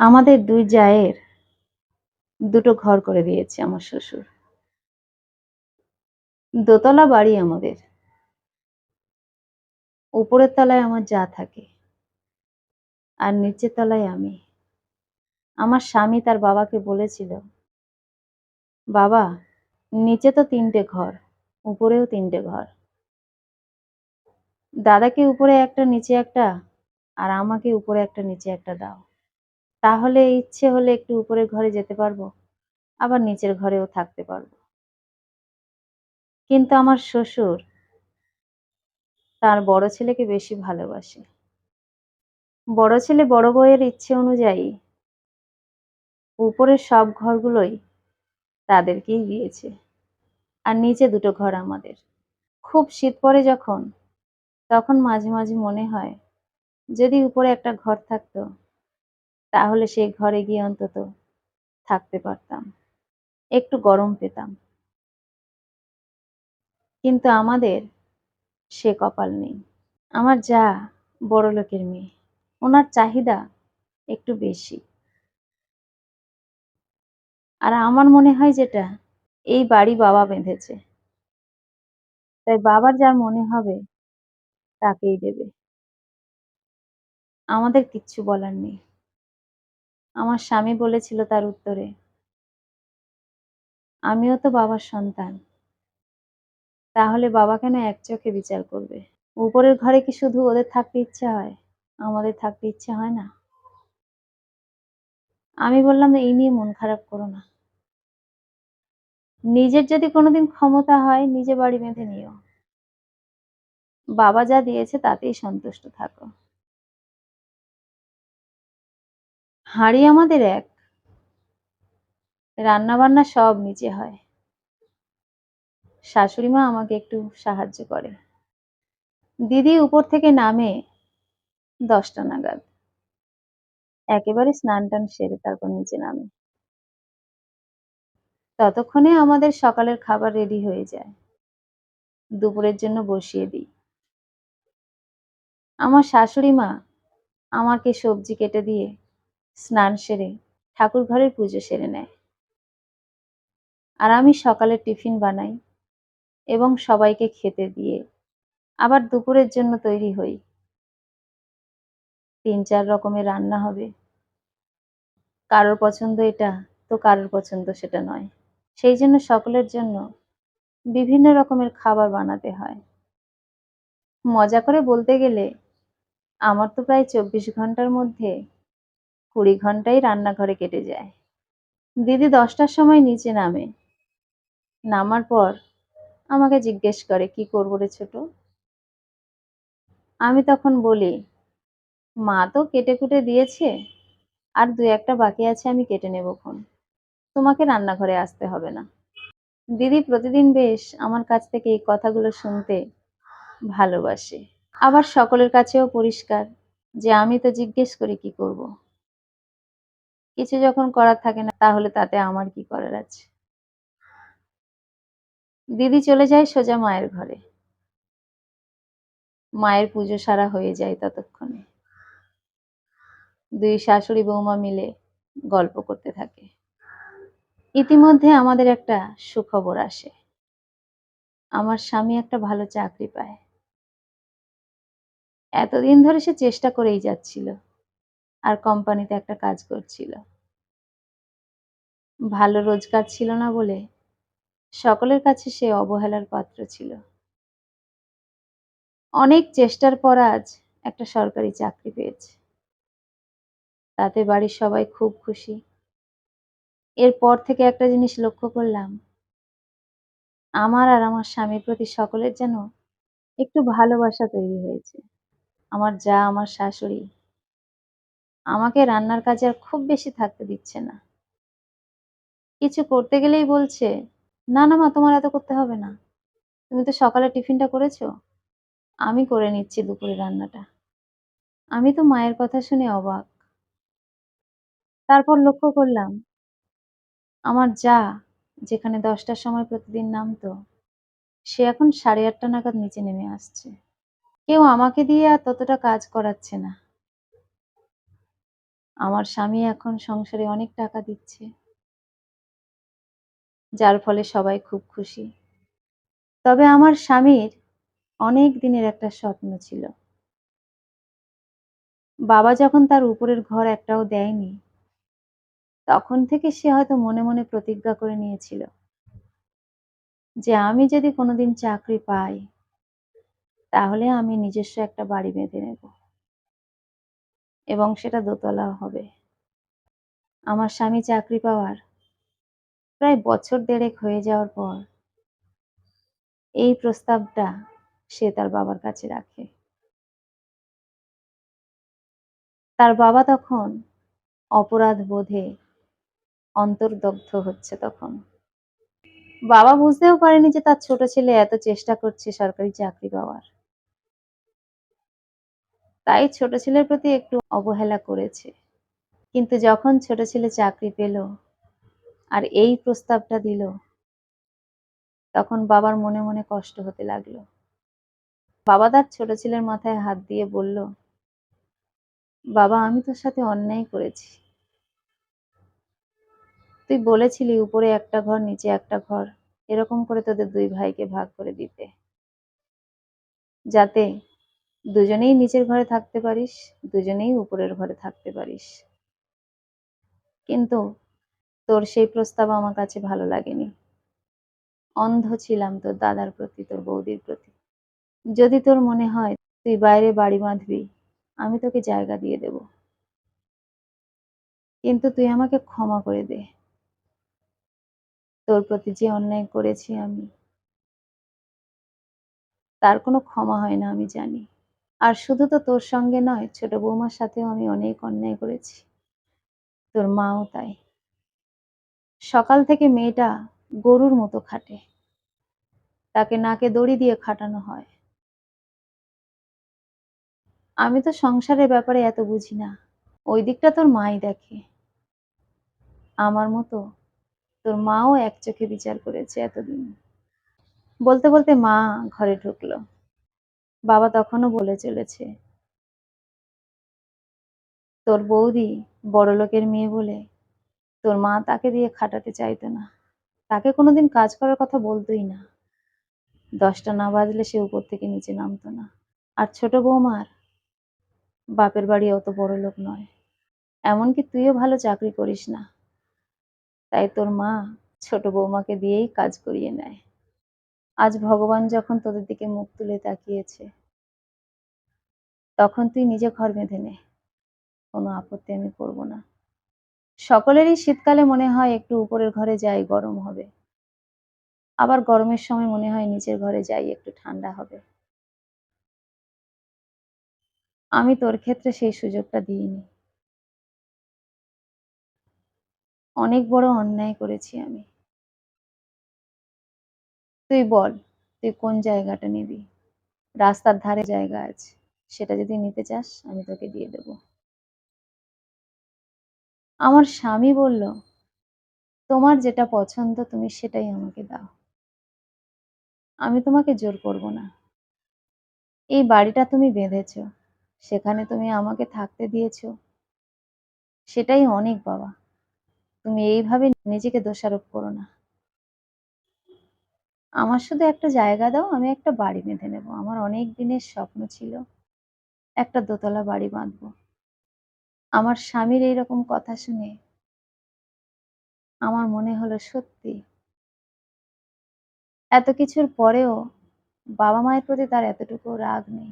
আমাদের দুই জায়ের দুটো ঘর করে দিয়েছে আমার শ্বশুর। দোতলা বাড়ি আমাদের। উপরের তলায় আমার যা থাকে। আর নিচের তলায় আমি। আমার স্বামী তার বাবাকে বলেছিল, বাবা, নিচে তো তিনটে ঘর, উপরেও তিনটে ঘর। দাদাকে উপরে একটা, নিচে একটা, আর আমাকে উপরে একটা, নিচে একটা দাও। তাহলে ইচ্ছে হলে একটু উপরের ঘরে যেতে পারব, আবার নিচের ঘরেও থাকতে পারব। কিন্তু আমার শ্বশুর তার বড় ছেলেকে বেশি ভালোবাসে। বড় ছেলে বড় বউয়ের ইচ্ছে অনুযায়ী উপরের সব ঘরগুলোই তাদেরকেই দিয়েছে। আর নিচে দুটো ঘর আমাদের। খুব শীত পড়ে যখন, তখন মাঝে মাঝে মনে হয়, যদি উপরে একটা ঘর থাকতো তাহলে সেই ঘরে গিয়ে অন্তত থাকতে পারতাম। একটু গরম পেতাম। কিন্তু আমাদের সে কপাল নেই। আমার যা বড় লোকের মেয়ে, ওনার চাহিদা একটু বেশি। আর আমার মনে হয় যেটা, এই বাড়ি বাবা বেঁধেছে। তাই বাবার যা মনে হবে, তাকেই দেবে। আমাদের কিচ্ছু বলার নেই। আমার স্বামী বলেছিল তার উত্তরে, আমিও তো বাবার সন্তান। তাহলে বাবা কেন এক চোখে বিচার করবে? উপরের ঘরে কি শুধু ওদের থাকতে ইচ্ছে হয়? আমাদের থাকতে ইচ্ছে হয় না? আমি বললাম, এই নিয়ে মন খারাপ করো না। নিজের যদি কোনোদিন ক্ষমতা হয়, নিজে বাড়ি বেঁধে নিও। বাবা যা দিয়েছে, তাতেই সন্তুষ্ট থাকো। হাঁড়ি আমাদের এক। রান্না বান্না সব নিচে হয়। শাশুড়ি মা আমাকে একটু সাহায্য করে। দিদি উপর থেকে নামে দশটা নাগাদ। একেবারে স্নান টান সেরে তারপর নিচে নামে। ততক্ষণে আমাদের সকালের খাবার রেডি হয়ে যায়। দুপুরের জন্য বসিয়ে দিই। আমার শাশুড়ি মা আমাকে সবজি কেটে দিয়ে স্নান সেরে ঠাকুর ঘরের পুজো সেরে নেয়। আর আমি সকালে টিফিন বানাই এবং সবাইকে খেতে দিয়ে আবার দুপুরের জন্য তৈরি হই। তিন চার রকমের রান্না হবে। কারোর পছন্দ এটা, তো কারোর পছন্দ সেটা নয়। সেই জন্য সকলের জন্য বিভিন্ন রকমের খাবার বানাতে হয়। মজা করে বলতে গেলে, আমার তো প্রায় চব্বিশ ঘণ্টার মধ্যে কুড়ি ঘন্টাই রান্নাঘরে কেটে যায়। দিদি দশটার সময় নিচে নামে। নামার পর আমাকে জিজ্ঞেস করে, কি করব রে ছোট? আমি তখন বলি, মা তো কেটে কুটে দিয়েছে, আর দু একটা বাকি আছে আমি কেটে নেব খন তোমাকে রান্নাঘরে আসতে হবে না। দিদি প্রতিদিন বেশ আমার কাছ থেকে এই কথাগুলো শুনতে ভালোবাসে। আবার সকলের কাছেও পরিষ্কার যে আমি তো জিজ্ঞেস করি, কি করব। কিছু যখন করার থাকে না, তাহলে তাতে আমার কি করার আছে? দিদি চলে যায় সোজা মায়ের ঘরে। মায়ের পুজো সারা হয়ে যায় ততক্ষণে। দুই শাশুড়ি বৌমা মিলে গল্প করতে থাকে। ইতিমধ্যে আমাদের একটা সুখবর আসে। আমার স্বামী একটা ভালো চাকরি পায়। এতদিন ধরে সে চেষ্টা করেই যাচ্ছিল। আর কোম্পানিতে একটা কাজ করছিল। ভালো রোজগার ছিল না বলে সকলের কাছে সে অবহেলার পাত্র ছিল। অনেক চেষ্টার পর আজ একটা সরকারি চাকরি পেয়েছে। তাতে বাড়ির সবাই খুব খুশি। এরপর থেকে একটা জিনিস লক্ষ্য করলাম। আমার আর আমার স্বামীর প্রতি সকলের যেন একটু ভালোবাসা তৈরি হয়েছে। আমার যা, আমার শাশুড়ি আমাকে রান্নার কাজে আর খুব বেশি থাকতে দিচ্ছে না। কিছু করতে গেলেই বলছে, না না, মা, তোমার এত করতে হবে না। তুমি তো সকালে টিফিনটা করেছ। আমি করে নিচ্ছি দুপুরে রান্নাটা। আমি তো মায়ের কথা শুনে অবাক। তারপর লক্ষ্য করলাম, আমার যা, যেখানে দশটার সময় প্রতিদিন নামতো, সে এখন সাড়ে আটটা নাগাদ নিচে নেমে আসছে। কেউ আমাকে দিয়ে আর ততটা কাজ করাচ্ছে না। আমার স্বামী এখন সংসারে অনেক টাকা দিচ্ছে, যার ফলে সবাই খুব খুশি। তবে আমার স্বামীর অনেক দিনের একটা স্বপ্ন ছিল। বাবা যখন তার উপরের ঘর একটাও দেয়নি, তখন থেকে সে হয়তো মনে মনে প্রতিজ্ঞা করে নিয়েছিল যে আমি যদি কোনোদিন চাকরি পাই, তাহলে আমি নিজস্ব একটা বাড়ি বেঁধে নেব। এবং সেটা দোতলা হবে। আমার স্বামী চাকরি পাওয়ার প্রায় বছর দেড়েক হয়ে যাওয়ার পর এই প্রস্তাবটা সে তার বাবার কাছে রাখে। তার বাবা তখন অপরাধ বোধে অন্তর্দগ্ধ হচ্ছে তখন। বাবা বুঝতেও পারেনি যে তার ছোট ছেলে এত চেষ্টা করছে সরকারি চাকরি পাওয়ার। তাই ছোট ছেলের প্রতি একটু অবহেলা করেছে। কিন্তু যখন ছোট ছেলে চাকরি পেল আর এই প্রস্তাবটা দিল, তখন বাবার মনে মনে কষ্ট হতে লাগল। বাবা তার ছোট ছেলের মাথায় হাত দিয়ে বলল, বাবা, আমি তোর সাথে অন্যায় করেছি। তুই বলেছিলি উপরে একটা ঘর, নিচে একটা ঘর, এরকম করে তোদের দুই ভাইকে ভাগ করে দিতে। যাতে দুজনেই নিচের ঘরে থাকতে পারিস, দুজনেই উপরের ঘরে থাকতে পারিস। কিন্তু তোর সেই প্রস্তাব আমার কাছে ভালো লাগেনি। অন্ধ ছিলাম তোর দাদার প্রতি, তোর বৌদির প্রতি। যদি তোর মনে হয় তুই বাইরে বাড়ি বাঁধবি, আমি তোকে জায়গা দিয়ে দেব। কিন্তু তুই আমাকে ক্ষমা করে দে। তোর প্রতি যে অন্যায় করেছি আমি, তার কোনো ক্ষমা হয় না আমি জানি। আর শুধু তো তোর সঙ্গে নয়, ছোট বৌমার সাথেও আমি অনেক অন্যায় করেছি। তোর মাও তাই। সকাল থেকে মেয়েটা গরুর মতো খাটে। তাকে নাকে দড়ি দিয়ে খাটানো হয়। আমি তো সংসারের ব্যাপারে এত বুঝি না। ওই দিকটা তোর মাই দেখে। আমার মতো তোর মাও এক চোখে বিচার করেছে এতদিন। বলতে বলতে মা ঘরে ঢুকলো। বাবা তখনও বলে চলেছে। তোর বৌদি বড়লোকের মেয়ে বলে তোর মা তাকে দিয়ে খাটাতে চাইতো না। তাকে কোনোদিন কাজ করার কথা বলতোই না। দশটা না বাজলে সে উপর থেকে নিচে নামতো না। আর ছোট বৌমার বাপের বাড়ি অত বড় লোক নয়। এমনকি তুইও ভালো চাকরি করিস না। তাই তোর মা ছোট বৌমাকে দিয়েই কাজ করিয়ে নেয়। আজ ভগবান যখন তোদের দিকে মুখ তুলে তাকিয়েছে, তখন তুই নিজে ঘর বেঁধে নে। কোনো আপত্তি আমি করব না। সকলেরই শীতকালে মনে হয় একটু উপরের ঘরে যাই, গরম হবে। আবার গরমের সময় মনে হয় নিচের ঘরে যাই, একটু ঠান্ডা হবে। আমি তোর ক্ষেত্রে সেই সুযোগটা দিইনি। অনেক বড় অন্যায় করেছি আমি। তুই বল, তুই কোন জায়গাটা নিবি? রাস্তার ধারে জায়গা আছে, সেটা যদি নিতে চাস, আমি তোকে দিয়ে দেব। আমার স্বামী বলল, তোমার যেটা পছন্দ, তুমি সেটাই আমাকে দাও। আমি তোমাকে জোর করব না। এই বাড়িটা তুমি বেঁধেছ, সেখানে তুমি আমাকে থাকতে দিয়েছ। সেটাই অনেক বাবা। তুমি এইভাবে নিজেকে দোষারোপ করো না। আমার শুধু একটা জায়গা দাও, আমি একটা বাড়ি বেঁধে নেব। আমার অনেক দিনের স্বপ্ন ছিল একটা দোতলা বাড়ি বাঁধবো। আমার স্বামীর এইরকম কথা শুনে আমার মনে হলো, সত্যি? এত কিছুর পরেও বাবা মায়ের প্রতি তার এতটুকু রাগ নেই।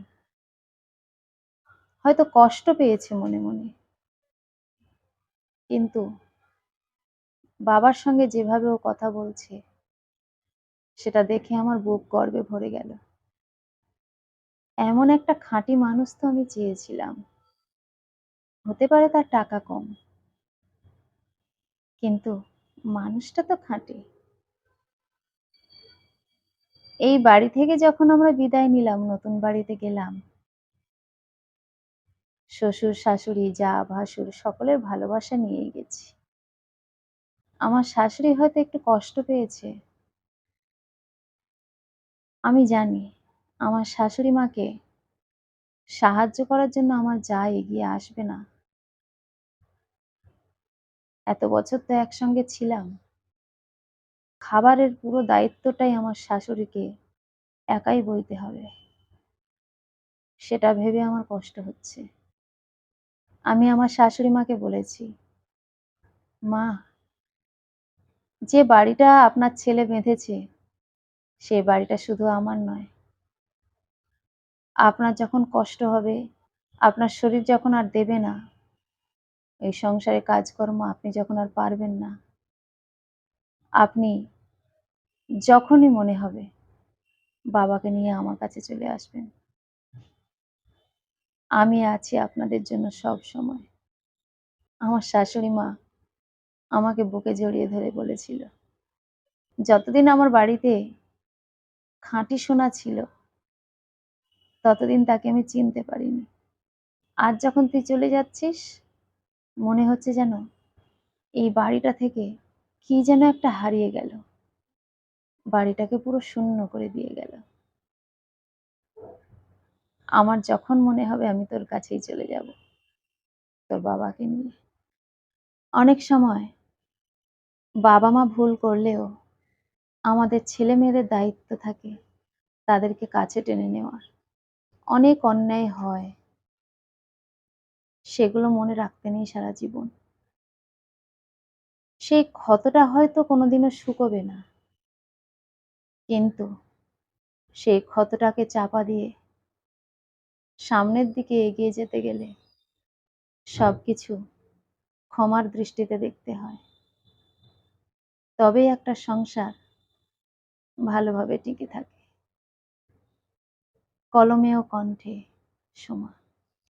হয়তো কষ্ট পেয়েছে মনে মনে। কিন্তু বাবার সঙ্গে যেভাবে ও কথা বলছে সেটা দেখে আমার বুক গর্বে ভরে গেল। এমন একটা খাঁটি মানুষ তো আমি চেয়েছিলাম। হতে পারে তার টাকা কম। কিন্তু মানুষটা তো খাঁটি। এই বাড়ি থেকে যখন আমরা বিদায় নিলাম, নতুন বাড়িতে গেলাম, শ্বশুর, শাশুড়ি, যা, ভাসুর, সকলের ভালোবাসা নিয়েই গেছি। আমার শাশুড়ি হয়তো একটু কষ্ট পেয়েছে। আমি জানি আমার শাশুড়ি মাকে সাহায্য করার জন্য আমার যা এগিয়ে আসবে না। এত বছর তো একসঙ্গে ছিলাম। খাবারের পুরো দায়িত্বটাই আমার শাশুড়িকে একাই বইতে হবে। সেটা ভেবে আমার কষ্ট হচ্ছে। আমি আমার শাশুড়ি মাকে বলেছি, মা, যে বাড়িটা আপনার ছেলে বেঁধেছে সে বাড়িটা শুধু আমার নয়। আপনার যখন কষ্ট হবে, আপনার শরীর যখন আর দেবে না, এই সংসারে কাজকর্ম আপনি যখন আর পারবেন না, আপনি যখনই মনে হবে বাবাকে নিয়ে আমার কাছে চলে আসবেন। আমি আছি আপনাদের জন্য সব সময়। আমার শাশুড়ি মা আমাকে বুকে জড়িয়ে ধরে বলেছিল, যতদিন আমার বাড়িতে খাঁটি সোনা ছিল। ততদিন তাকে আমি চিনতে পারিনি। আজ যখন তুই চলে যাচ্ছিস, মনে হচ্ছে যেন এই বাড়িটা থেকে কি যেন একটা হারিয়ে গেল। বাড়িটাকে পুরো শূন্য করে দিয়ে গেল। আমার যখন মনে হবে আমি তোর কাছেই চলে যাব, তোর বাবাকে নিয়ে। অনেক সময় বাবা মা ভুল করলেও আমাদের ছেলে মেয়েদের দায়িত্ব থাকে তাদেরকে কাছে টেনে নেওয়ার। অনেক অন্যায় হয়। সেগুলো মনে রাখতে নেই সারা জীবন। সেই ক্ষতটা হয়তো কোনোদিনও শুকোবে না। কিন্তু সেই ক্ষতটাকে চাপা দিয়ে সামনের দিকে এগিয়ে যেতে গেলে সবকিছু ক্ষমার দৃষ্টিতে দেখতে হয়। তবেই একটা সংসার ভালোভাবে টিকে থাকে। কলমে ও কণ্ঠে সময়।